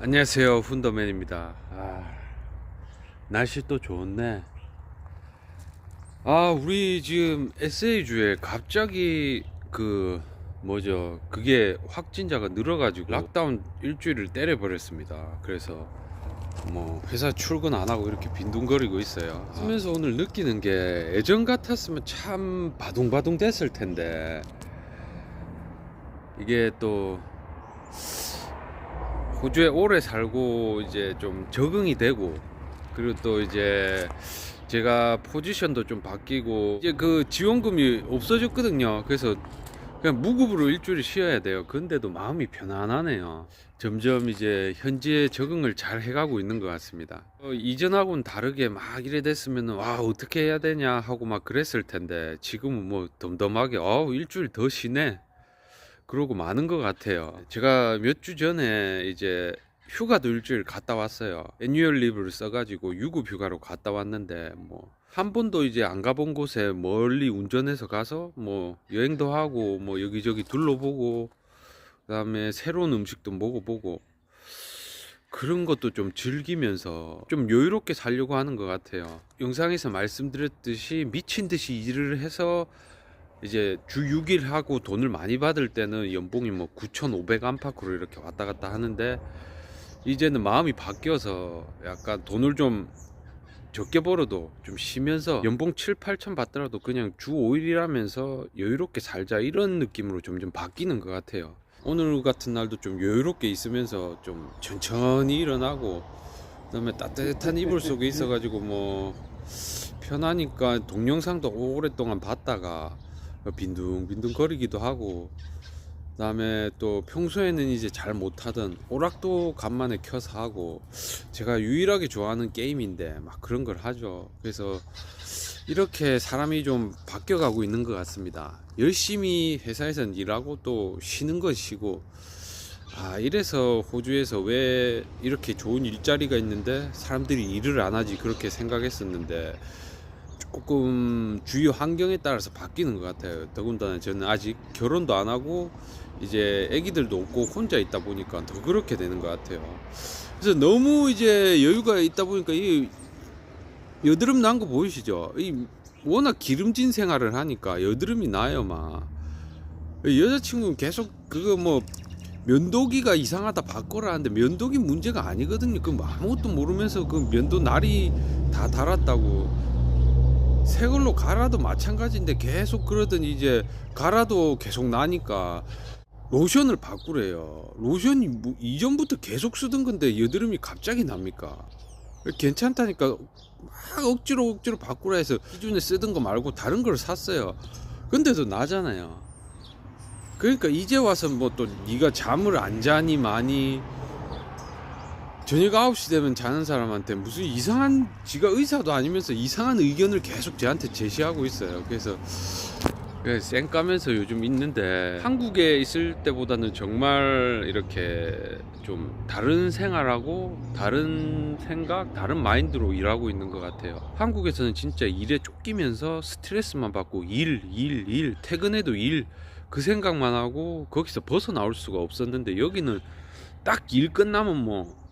안녕하세요. 훈더맨입니다. 아, 날씨 또 좋네. 아 우리 지금 SA주에 갑자기 그 뭐죠? 그게 확진자가 늘어가지고 락다운 일주일을 때려버렸습니다. 그래서 뭐 회사 출근 안 하고 이렇게 빈둥거리고 있어요. 하면서 오늘 느끼는 게 예전 같았으면 참 바둥바둥 됐을 텐데. 이게 또 호주에 오래 살고 이제 좀 적응이 되고 그리고 또 이제 제가 포지션도 좀 바뀌고 이제 그 지원금이 없어졌거든요. 그래서 그냥 무급으로 일주일 쉬어야 돼요. 근데도 마음이 편안하네요. 점점 이제 현지에 적응을 잘 해가고 있는 것 같습니다. 어, 이전하고는 다르게 막 이래 됐으면 와 어떻게 해야 되냐 하고 막 그랬을 텐데 지금은 뭐 덤덤하게 어 일주일 더 쉬네 그러고 많은 것 같아요. 제가 몇 주 전에 이제 휴가도 일주일 갔다 왔어요. 애뉴얼 리브를 써가지고 유급 휴가로 갔다 왔는데 뭐 한 번도 이제 안 가본 곳에 멀리 운전해서 가서 뭐 여행도 하고 뭐 여기저기 둘러보고 그다음에 새로운 음식도 먹어보고 그런 것도 좀 즐기면서 좀 여유롭게 살려고 하는 것 같아요. 영상에서 말씀드렸듯이 미친 듯이 일을 해서 이제 주 6일 하고 돈을 많이 받을 때는 연봉이 뭐 9,500 안팎으로 이렇게 왔다 갔다 하는데 이제는 마음이 바뀌어서 약간 돈을 좀 적게 벌어도 좀 쉬면서 연봉 7, 8천 받더라도 그냥 주 5일이라면서 여유롭게 살자 이런 느낌으로 점점 바뀌는 것 같아요. 오늘 같은 날도 좀 여유롭게 있으면서 좀 천천히 일어나고 그다음에 따뜻한 이불 속에 있어가지고 뭐 편하니까 동영상도 오랫동안 봤다가 빈둥빈둥 거리기도 하고. 그다음에 또 평소에는 이제 잘 못하던 오락도 간만에 켜서 하고. 제가 유일하게 좋아하는 게임인데 막 그런 걸 하죠. 그래서 이렇게 사람이 좀 바뀌어가고 있는 것 같습니다. 열심히 회사에선 일하고 또 쉬는 건 쉬고. 아 이래서 호주에서 왜 이렇게 좋은 일자리가 있는데 사람들이 일을 안 하지 그렇게 생각했었는데 조금 주위 환경에 따라서 바뀌는 것 같아요. 더군다나 저는 아직 결혼도 안 하고 이제 아기들도 없고 혼자 있다 보니까 더 그렇게 되는 것 같아요. 그래서 너무 이제 여유가 있다 보니까 이 여드름 난 거 보이시죠? 이 워낙 기름진 생활을 하니까 여드름이 나요, 막. 여자친구는 계속 그거 뭐 면도기가 이상하다 바꿔라 하는데 면도기 문제가 아니거든요. 그 아무것도 모르면서 그 면도 날이 다 달았다고 새 걸로 갈아도 마찬가지인데 계속 그러더니 이제 갈아도 계속 나니까 로션을 바꾸래요. 로션이 뭐 이전부터 계속 쓰던 건데 여드름이 갑자기 납니까? 괜찮다니까 막 억지로 억지로 바꾸라 해서 기존에 쓰던 거 말고 다른 걸 샀어요. 근데도 나잖아요. 그러니까 이제 와서 뭐 또 네가 잠을 안 자니 많이 저녁 9시 되면 자는 사람한테 무슨 이상한 지가 의사도 아니면서 이상한 의견을 계속 저한테 제시하고 있어요. 그래서 쌩 까면서 요즘 있는데 한국에 있을 때보다는 정말 이렇게 좀 다른 생활하고 다른 생각, 다른 마인드로 일하고 있는 것 같아요. 한국에서는 진짜 일에 쫓기면서 스트레스만 받고 일, 일, 일, 퇴근해도 일, 그 생각만 하고 거기서 벗어나올 수가 없었는데 여기는 딱 일 끝나면 뭐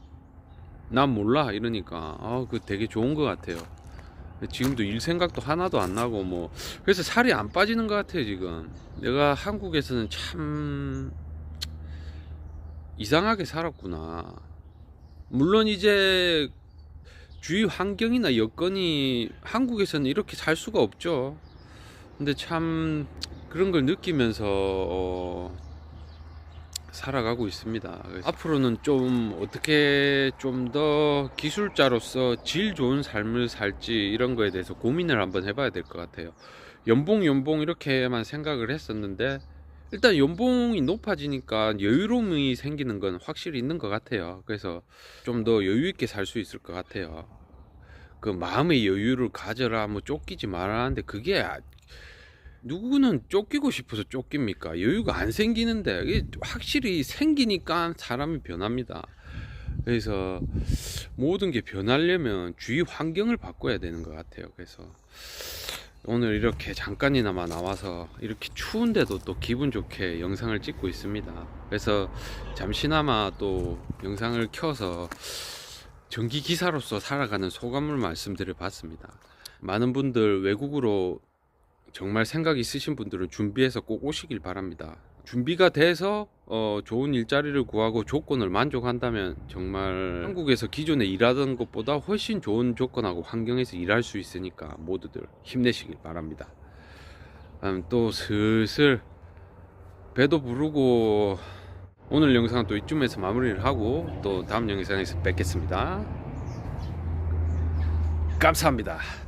난 몰라 이러니까 아그 되게 좋은 것 같아요. 지금도 일 생각도 하나도 안 나고 뭐 그래서 살이 안 빠지는 것 같아요 지금. 내가 한국에서는 참 이상하게 살았구나. 물론 이제 주위 환경이나 여건이 한국에서는 이렇게 살 수가 없죠. 근데 참 그런 걸 느끼면서 어, 살아가고 있습니다. 앞으로는 좀 어떻게 좀 더 기술자로서 질 좋은 삶을 살지 이런 거에 대해서 고민을 한번 해봐야 될 것 같아요. 연봉 연봉 이렇게만 생각을 했었는데 일단 연봉이 높아지니까 여유로움이 생기는 건 확실히 있는 것 같아요. 그래서 좀 더 여유 있게 살 수 있을 것 같아요. 그 마음의 여유를 가져라 뭐 쫓기지 말라는데 그게 아- 누구는 쫓기고 싶어서 쫓깁니까? 여유가 안 생기는데 확실히 생기니까 사람이 변합니다. 그래서 모든 게 변하려면 주위 환경을 바꿔야 되는 것 같아요. 그래서 오늘 이렇게 잠깐이나마 나와서 이렇게 추운데도 또 기분 좋게 영상을 찍고 있습니다. 그래서 잠시나마 또 영상을 켜서 전기 기사로서 살아가는 소감을 말씀드려 봤습니다. 많은 분들 외국으로 정말 생각 있으신 분들은 준비해서 꼭 오시길 바랍니다. 준비가 돼서 어, 좋은 일자리를 구하고 조건을 만족한다면 정말 한국에서 기존에 일하던 것보다 훨씬 좋은 조건하고 환경에서 일할 수 있으니까 모두들 힘내시길 바랍니다. 음, 또 슬슬 배도 부르고 오늘 영상은 또 이쯤에서 마무리를 하고 또 다음 영상에서 뵙겠습니다. 감사합니다.